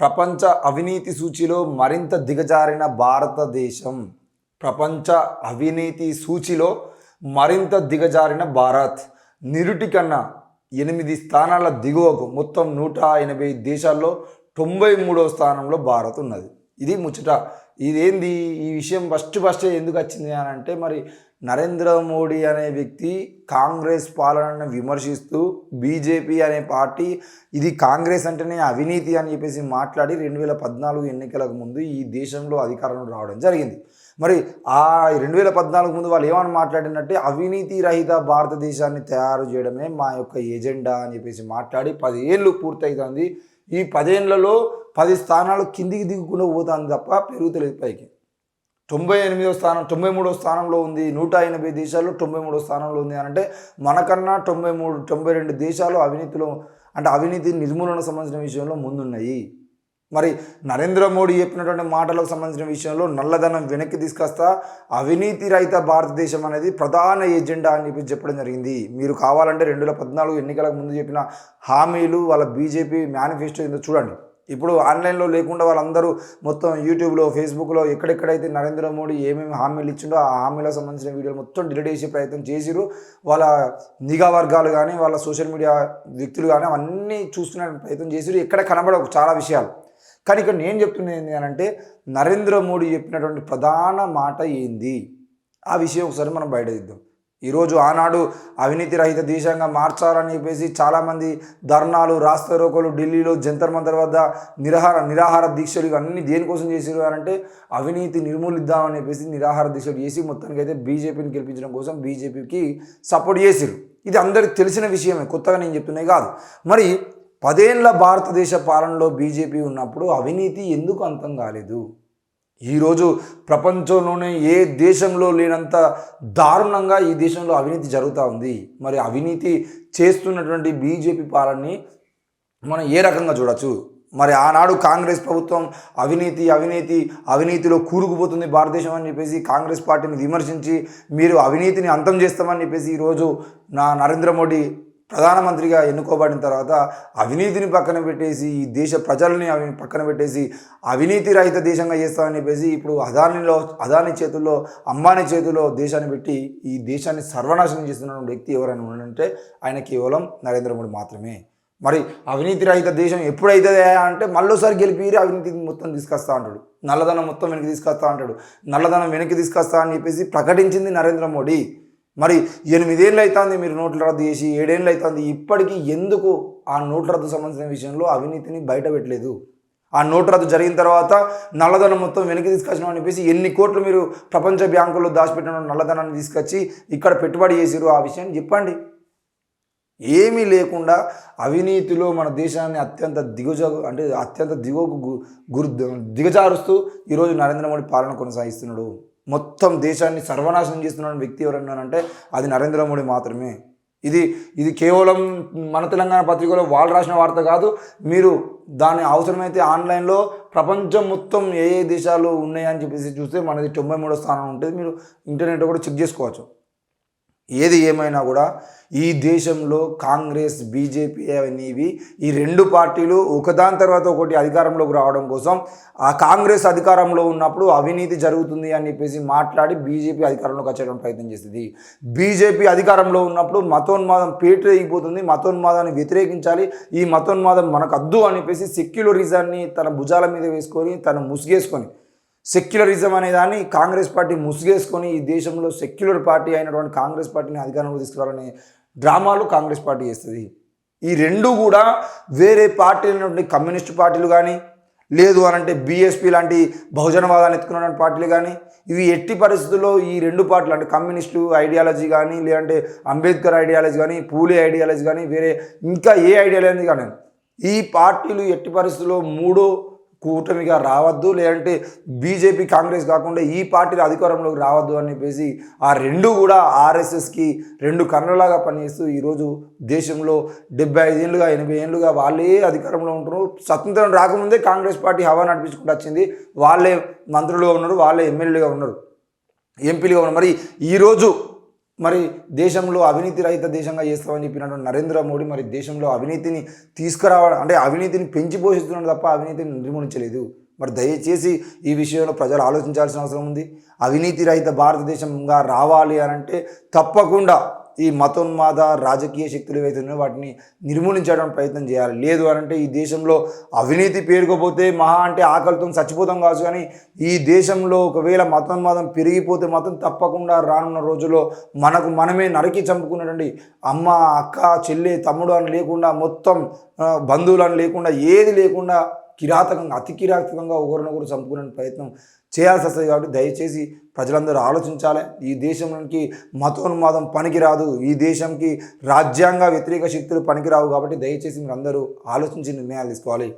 ప్రపంచ అవినీతి సూచిలో మరింత దిగజారిన భారతదేశం. ప్రపంచ అవినీతి సూచిలో మరింత దిగజారిన భారత్. నిరుటి కన్నా ఎనిమిది స్థానాల దిగువకు మొత్తం నూట ఎనభై దేశాల్లో తొంభై మూడవ స్థానంలో భారత్ ఉన్నది. ఇది ముచ్చట. ఇదేంది? ఈ విషయం ఫస్ట్ ఫస్ట్ ఎందుకు వచ్చింది అని అంటే మరి నరేంద్ర మోడీ అనే వ్యక్తి కాంగ్రెస్ పాలనను విమర్శిస్తూ బీజేపీ అనే పార్టీ ఇది కాంగ్రెస్ అంటేనే అవినీతి అని చెప్పేసి మాట్లాడి రెండు వేల పద్నాలుగు ఎన్నికలకు ముందు ఈ దేశంలో అధికారంలో రావడం జరిగింది. మరి ఆ రెండు వేల పద్నాలుగు ముందు వాళ్ళు ఏమని మాట్లాడినట్టే అవినీతి రహిత భారతదేశాన్ని తయారు చేయడమే మా యొక్క ఎజెండా అని చెప్పేసి మాట్లాడి పదేళ్ళు పూర్తవుతుంది ఈ పదేళ్ళలో పది స్థానాలు కిందికి దిగుకుండా పోతుంది తప్ప పెరుగుతలేదు పైకి. తొంభై ఎనిమిదో స్థానం తొంభై మూడో స్థానంలో ఉంది నూట ఎనభై దేశాల్లో తొంభై మూడో స్థానంలో ఉంది అని అంటే మనకన్నా తొంభై మూడు తొంభై రెండు దేశాలు అవినీతిలో అంటే అవినీతి నిర్మూలన సంబంధించిన విషయంలో ముందున్నాయి. మరి నరేంద్ర మోడీ చెప్పినటువంటి మాటలకు సంబంధించిన విషయంలో నల్లధనం వెనక్కి తీసుకొస్తా అవినీతి రహిత భారతదేశం అనేది ప్రధాన ఎజెండా అని చెప్పి చెప్పడం జరిగింది. మీరు కావాలంటే రెండు వేల పద్నాలుగు ఎన్నికలకు ముందు చెప్పిన హామీలు వాళ్ళ బీజేపీ మేనిఫెస్టో ఏందో చూడండి. ఇప్పుడు ఆన్లైన్లో లేకుండా వాళ్ళందరూ మొత్తం యూట్యూబ్లో ఫేస్బుక్లో ఎక్కడెక్కడైతే నరేంద్ర మోడీ ఏమేమి హామీలు ఇచ్చిండో ఆ హామీలకు సంబంధించిన వీడియోలు మొత్తం డిలీట్ చేసే ప్రయత్నం చేసిరు వాళ్ళ నిఘా వర్గాలు కానీ వాళ్ళ సోషల్ మీడియా వ్యక్తులు కానీ అవన్నీ చూస్తున్న ప్రయత్నం చేసిరు ఎక్కడ కనబడవు చాలా విషయాలు. కానీ ఇక్కడ నేను చెప్తున్నది ఏంటి అని అంటే నరేంద్ర మోడీ చెప్పినటువంటి ప్రధాన మాట ఏంది? ఆ విషయం ఒకసారి మనం బయట దిద్దాం ఈరోజు ఆనాడు అవినీతి రహిత దేశంగా మార్చాలని చెప్పేసి చాలామంది ధర్నాలు రాస్తారోకోలు ఢిల్లీలో జంతర్ మంతర్ వద్ద నిరాహార నిరాహార దీక్షలు ఇవన్నీ దేనికోసం చేసారు అంటే అవినీతి నిర్మూలిద్దామని చెప్పేసి నిరాహార దీక్షలు చేసి మొత్తానికి అయితే బీజేపీని గెలిపించడం కోసం బీజేపీకి సపోర్ట్ చేసిరు ఇది అందరికి తెలిసిన విషయమే కొత్తగా నేను చెప్తున్నాయి కాదు. మరి పదేళ్ళ భారతదేశ పాలనలో బీజేపీ ఉన్నప్పుడు అవినీతి ఎందుకు అంతం కాలేదు? ఈరోజు ప్రపంచంలోనే ఏ దేశంలో లేనంత దారుణంగా ఈ దేశంలో అవినీతి జరుగుతూ ఉంది. మరి అవినీతి చేస్తున్నటువంటి బీజేపీ పాలనని మనం ఏ రకంగా చూడొచ్చు? మరి ఆనాడు కాంగ్రెస్ ప్రభుత్వం అవినీతి అవినీతి అవినీతిలో కూరుకుపోతుంది భారతదేశం అని చెప్పేసి కాంగ్రెస్ పార్టీని విమర్శించి మీరు అవినీతిని అంతం చేస్తామని చెప్పేసి ఈరోజు నా నరేంద్ర మోడీ ప్రధానమంత్రిగా ఎన్నుకోబడిన తర్వాత అవినీతిని పక్కన పెట్టేసి ఈ దేశ ప్రజల్ని అవి పక్కన పెట్టేసి అవినీతి రహిత దేశంగా చేస్తామని చెప్పేసి ఇప్పుడు అదానిలో అదాని చేతుల్లో అంబానీ చేతుల్లో దేశాన్ని పెట్టి ఈ దేశాన్ని సర్వనాశనం చేస్తున్న వ్యక్తి ఎవరైనా ఉండంటే ఆయన కేవలం నరేంద్ర మోడీ మాత్రమే. మరి అవినీతి రహిత దేశం ఎప్పుడైతే అంటే మళ్ళీసారి గెలిపి అవినీతి మొత్తం తీసుకొస్తా అంటాడు. నల్లధనం మొత్తం వెనక్కి తీసుకొస్తా అంటాడు. నల్లధనం వెనక్కి తీసుకొస్తా అని చెప్పేసి ప్రకటించింది నరేంద్ర మోడీ. మరి ఎనిమిదేళ్ళు అవుతుంది మీరు నోట్ల రద్దు చేసి ఏడేళ్ళు అవుతుంది ఇప్పటికీ ఎందుకు ఆ నోట్ల రద్దు సంబంధించిన విషయంలో అవినీతిని బయట పెట్టలేదు? ఆ నోటు రద్దు జరిగిన తర్వాత నల్లధనం మొత్తం వెనక్కి తీసుకొచ్చినాం అనిపేసి చెప్పేసి ఎన్ని కోట్లు మీరు ప్రపంచ బ్యాంకుల్లో దాచిపెట్టిన నల్లధనాన్ని తీసుకొచ్చి ఇక్కడ పెట్టుబడి చేసిరు ఆ విషయాన్ని చెప్పండి. ఏమీ లేకుండా అవినీతిలో మన దేశాన్ని అత్యంత దిగజ అంటే అత్యంత దిగువకు గు- గురు దిగజారుస్తూ ఈరోజు నరేంద్ర మోడీ పాలన కొనసాగిస్తున్నాడు. మొత్తం దేశాన్ని సర్వనాశనం చేస్తున్న వ్యక్తి ఎవరన్నానంటే అది నరేంద్ర మోడీ మాత్రమే. ఇది ఇది కేవలం మన తెలంగాణ పత్రికలో వాళ్ళు రాసిన వార్త కాదు మీరు దాని అవసరమైతే ఆన్లైన్లో ప్రపంచం మొత్తం ఏ ఏ దేశాలు ఉన్నాయని చెప్పేసి చూస్తే మనది తొంభై మూడో స్థానం ఉంటుంది. మీరు ఇంటర్నెట్లో కూడా చెక్ చేసుకోవచ్చు. ఏది ఏమైనా కూడా ఈ దేశంలో కాంగ్రెస్ బీజేపీ అనేవి ఈ రెండు పార్టీలు ఒకదాని తర్వాత ఒకటి అధికారంలోకి రావడం కోసం ఆ కాంగ్రెస్ అధికారంలో ఉన్నప్పుడు అవినీతి జరుగుతుంది అని చెప్పేసి మాట్లాడి బీజేపీ అధికారంలోకి వచ్చేయడం ప్రయత్నం చేస్తుంది. బీజేపీ అధికారంలో ఉన్నప్పుడు మతోన్మాదం పేటరేగిపోతుంది మతోన్మాదాన్ని వ్యతిరేకించాలి. ఈ మతోన్మాదం మనకు అద్దు అని చెప్పేసి సెక్యులరిజాన్ని తన భుజాల మీద వేసుకొని తను ముసుగేసుకొని సెక్యులరిజం అనే దాన్ని కాంగ్రెస్ పార్టీ ముసుగేసుకొని ఈ దేశంలో సెక్యులర్ పార్టీ అయినటువంటి కాంగ్రెస్ పార్టీని అధికారంలో తీసుకురావాలనే డ్రామాలు కాంగ్రెస్ పార్టీ చేస్తుంది. ఈ రెండు కూడా వేరే పార్టీలు అయినటువంటి కమ్యూనిస్ట్ పార్టీలు కానీ లేదు అనంటే బీఎస్పీ లాంటి బహుజనవాదాన్ని ఎత్తుకున్నటువంటి పార్టీలు కానీ ఇవి ఎట్టి పరిస్థితుల్లో ఈ రెండు పార్టీలు అంటే కమ్యూనిస్టు ఐడియాలజీ కానీ లేదంటే అంబేద్కర్ ఐడియాలజీ కానీ పూలే ఐడియాలజీ కానీ వేరే ఇంకా ఏ ఐడియాలజీ కానీ ఈ పార్టీలు ఎట్టి పరిస్థితుల్లో మూడో కూటమిగా రావద్దు లేదంటే బీజేపీ కాంగ్రెస్ కాకుండా ఈ పార్టీలు అధికారంలోకి రావద్దు అని చెప్పేసి ఆ రెండు కూడా ఆర్ఎస్ఎస్కి రెండు కన్నులాగా పనిచేస్తూ ఈరోజు దేశంలో డెబ్బై ఐదేళ్ళుగా ఎనభై ఏళ్ళుగా వాళ్ళే అధికారంలో ఉంటున్నారు. స్వతంత్రం రాకముందే కాంగ్రెస్ పార్టీ హవా నడిపించుకుంటూ వచ్చింది. వాళ్ళే మంత్రులుగా ఉన్నారు వాళ్ళే ఎమ్మెల్యేలుగా ఉన్నారు ఎంపీలుగా ఉన్నారు. మరి ఈరోజు మరి దేశంలో అవినీతి రహిత దేశంగా చేస్తామని చెప్పినటువంటి నరేంద్ర మోడీ మరి దేశంలో అవినీతిని తీసుకురావడం అంటే అవినీతిని పెంచి పోషిస్తున్నాడు తప్ప అవినీతిని నిర్మూలించలేదు. మరి దయచేసి ఈ విషయంలో ప్రజలు ఆలోచించాల్సిన అవసరం ఉంది. అవినీతి రహిత భారతదేశంగా రావాలి అని అంటే తప్పకుండా ఈ మతోన్మాద రాజకీయ శక్తులు ఏవైతే ఉన్నాయో వాటిని నిర్మూలించడానికి ప్రయత్నం చేయాలి. లేదు అని అంటే ఈ దేశంలో అవినీతి పేరుకోపోతే మహా అంటే ఆకలితో చచ్చిపోతాం కావచ్చు కానీ ఈ దేశంలో ఒకవేళ మతోన్మాదం పెరిగిపోతే మాత్రం తప్పకుండా రానున్న రోజుల్లో మనకు మనమే నరికి చంపుకున్నటువంటి అమ్మ అక్క చెల్లి తమ్ముడు అని లేకుండా మొత్తం బంధువులు అని లేకుండా ఏది లేకుండా కిరాతకంగా అతి కిరాతకంగా ఒకరినొకరు చంపుకునే ప్రయత్నం చేయాల్సి వస్తుంది కాబట్టి దయచేసి ప్రజలందరూ ఆలోచించాలి. ఈ దేశంలోకి మతోన్మాదం పనికిరాదు. ఈ దేశంకి రాజ్యాంగ వ్యతిరేక శక్తులు పనికిరావు కాబట్టి దయచేసి మీరు అందరూ ఆలోచించి నిర్ణయాలు తీసుకోవాలి.